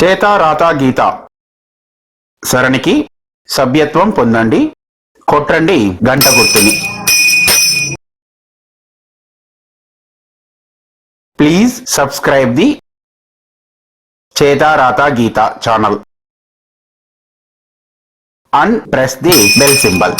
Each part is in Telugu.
చేత రాత గీత. సరణికి సభ్యత్వం పొందండి. కొట్టండి గంట గుర్తుని please subscribe the Chetha Ratha Geetha channel. And press the bell symbol.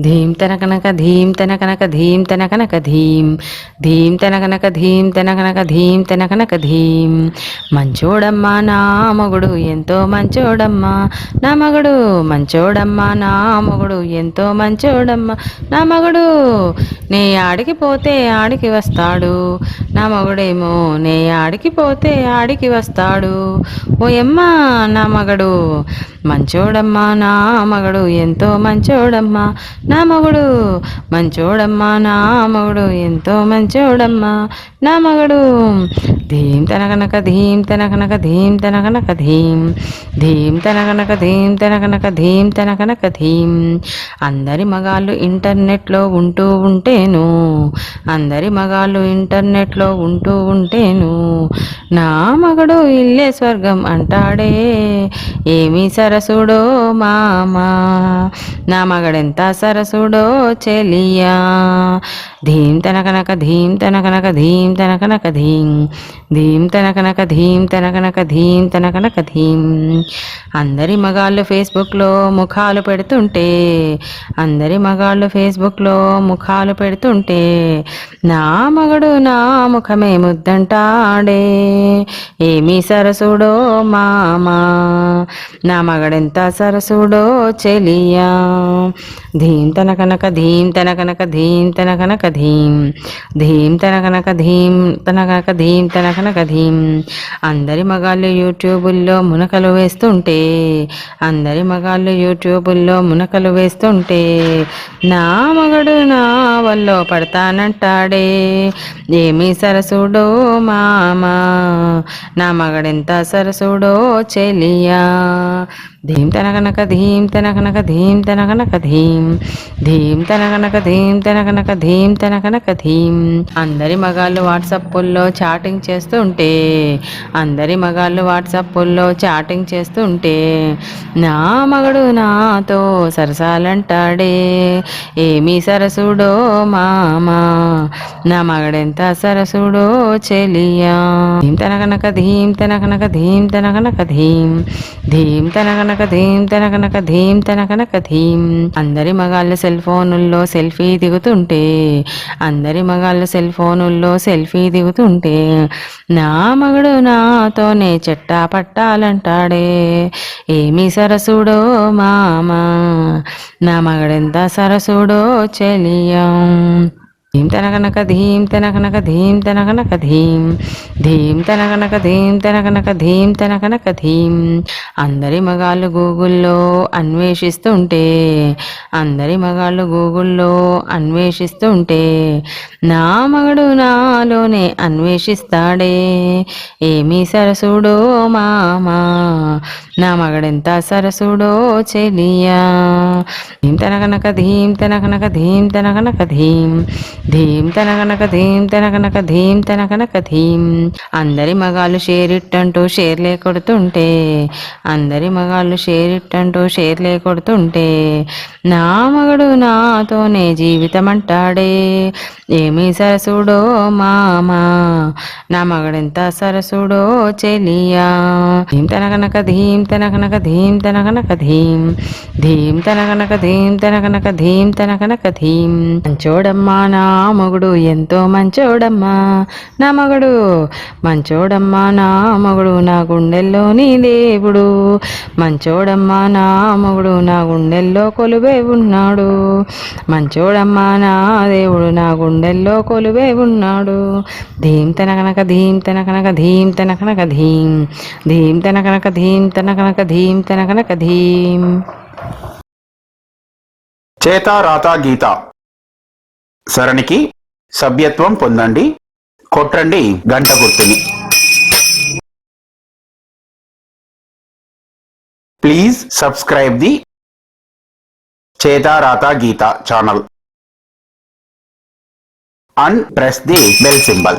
ధీం తనకనక ధీం తనకనక ధీం తనకనక ధీం. ధీం తనకనక ధీం తనకనక ధీం తనకనక ధీం. మంచోడమ్మా నా మగుడు ఎంతో మంచోడమ్మా. నా మగుడు మంచోడమ్మా నా మగుడు ఎంతో మంచోడమ్మా. నా మగుడు నే ఆడికి పోతే ఆడికి వస్తాడు. నా మగుడేమో నే ఆడికి పోతే ఆడికి వస్తాడు. ఓయమ్మా నా మగడు మంచోడమ్మా నా మగడు ఎంతో మంచోడమ్మా. నా మగుడు మంచోడమ్మా నా మగుడు ఎంతో మంచోడమ్మా. నా మగుడు ధీం తనకనక ధీం తనకనక ధీం తనకనక ధీం ధీం తనకనక ధీం తనకనక ధీం తనకనక ధీం అందరి మగాళ్ళు ఇంటర్నెట్లో ఉంటూ ఉంటేను అందరి మగాళ్ళు ఇంటర్నెట్లో ఉంటూ ఉంటేను నా మగడు ఇల్లే స్వర్గం అంటాడే. ఏమి సరసుడో మామా నా మగడెంత సరసుడో చెలియా. ధీం తనకనక ధీం తనకనక ధీం తనకనక ధీం ధీం తనకనక ధీం తనకనక ధీం తనకనక ధీం అందరి మగాళ్ళు ఫేస్బుక్లో ముఖాలు పెడుతుంటే అందరి మగాళ్ళు ఫేస్బుక్లో ముఖాలు పెడుతుంటే నా మగడు నా ముఖమే ముద్దంటాడే ఏమి సరసుడో మామా నా మగడెంత సరసుడో చెలియా. ధీం తనకనక ధీం తనకనక ధీం తనకనక ధీం ధీం తనకనక ధీం తనకనక ధీం తనక ధీం అందరి మగాళ్ళు యూట్యూబుల్లో మునకలు వేస్తుంటే అందరి మగాళ్ళు యూట్యూబుల్లో మునకలు వేస్తుంటే నా మగడు నా వల్లో పడతానంటాడే ఏమి సరసుడో మామా నా మగడెంత సరసుడో చెలియా. ధీం తనకనక ధీం తనకనక ధీం తనకనక ధీం ధీం తనకనక ధీం తనకనక ధీం తనకనక ధీం అందరి మగాళ్ళు వాట్సాప్ల్లో చాటింగ్ చేస్తుంటే అందరి మగాళ్ళు వాట్సాప్లో చాటింగ్ చేస్తుంటే నా మగడు నాతో సరసాలంటాడే ఏమి సరసుడో మామా నా మగడెంత సరసుడో చెలియా. ధీం తనకనక ధీం తనకనక ధీం తనకనక ధీం ధీం తనకనక ధీం తనకనక ధీం తనకనక ధీం అందరి మగాళ్ళు సెల్ ఫోనుల్లో సెల్ఫీ దిగుతుంటే అందరి మగాళ్ళు సెల్ ఫోనుల్లో సెల్ఫీ దిగుతుంటే నా మగడు నాతోనే చెట్టా పట్టాలంటాడే. ఏమి సరసుడో మామా? నా మగడెంత సరసుడో చెలియం? ధీం తనకనక ధీం తనకనక ధీం తనకనక ధీం ధీం తనకనక ధీం తనకనక ధీం తనకనక ధీం అందరి మగాళ్ళు గూగుల్లో అన్వేషిస్తుంటే అందరి మగాళ్ళు గూగుల్లో అన్వేషిస్తుంటే నా మగడు నాలోనే అన్వేషిస్తాడే. ఏమి సరసుడో మామా నా మగడెంత సరసుడో చెలియా. ధీం తనకనక ధీం తనకనక ధీం తనకనక ధీం ధీం తనగనక ధీం తనగనక ధీం తనగనక ధీం అందరి మగాళ్ళు షేరిట్టంటూ షేర్లే కొడుతుంటే అందరి మగాళ్ళు షేరిట్టంటూ షేర్లే కొడుతుంటే నా మగడు నాతోనే జీవితం అంటాడే ఏమీ సరసుడో మామా నా మగడెంత సరసుడో చెలియా. ధీం తనగనక ధీం తనగనక ధీం తనగనక ధీం ధీం తనగనక ధీం తనగనక ధీం తనగనక ధీం చూడమ్మా నా మగుడు ఎంతో మంచోడమ్మా నా మగడు మంచోడమ్మా నా మగుడు నా గుండెల్లోని దేవుడు. మంచోడమ్మా నా మగుడు నా గుండెల్లో కొలువే ఉన్నాడు. మంచోడమ్మా నా దేవుడు నా గుండెల్లో కొలువే ఉన్నాడు. ధీం తనకనక ధీం తనకనక ధీం తనకనక ధీం ధీం తనకనక ధీం తనకనక ధీం తనకనక ధీం చేత రాత గీత. సరణికి సభ్యత్వం పొందండి. కొట్టండి గంట గుర్తుని. Please subscribe the Chetharatha Geetha channel. And press the bell symbol.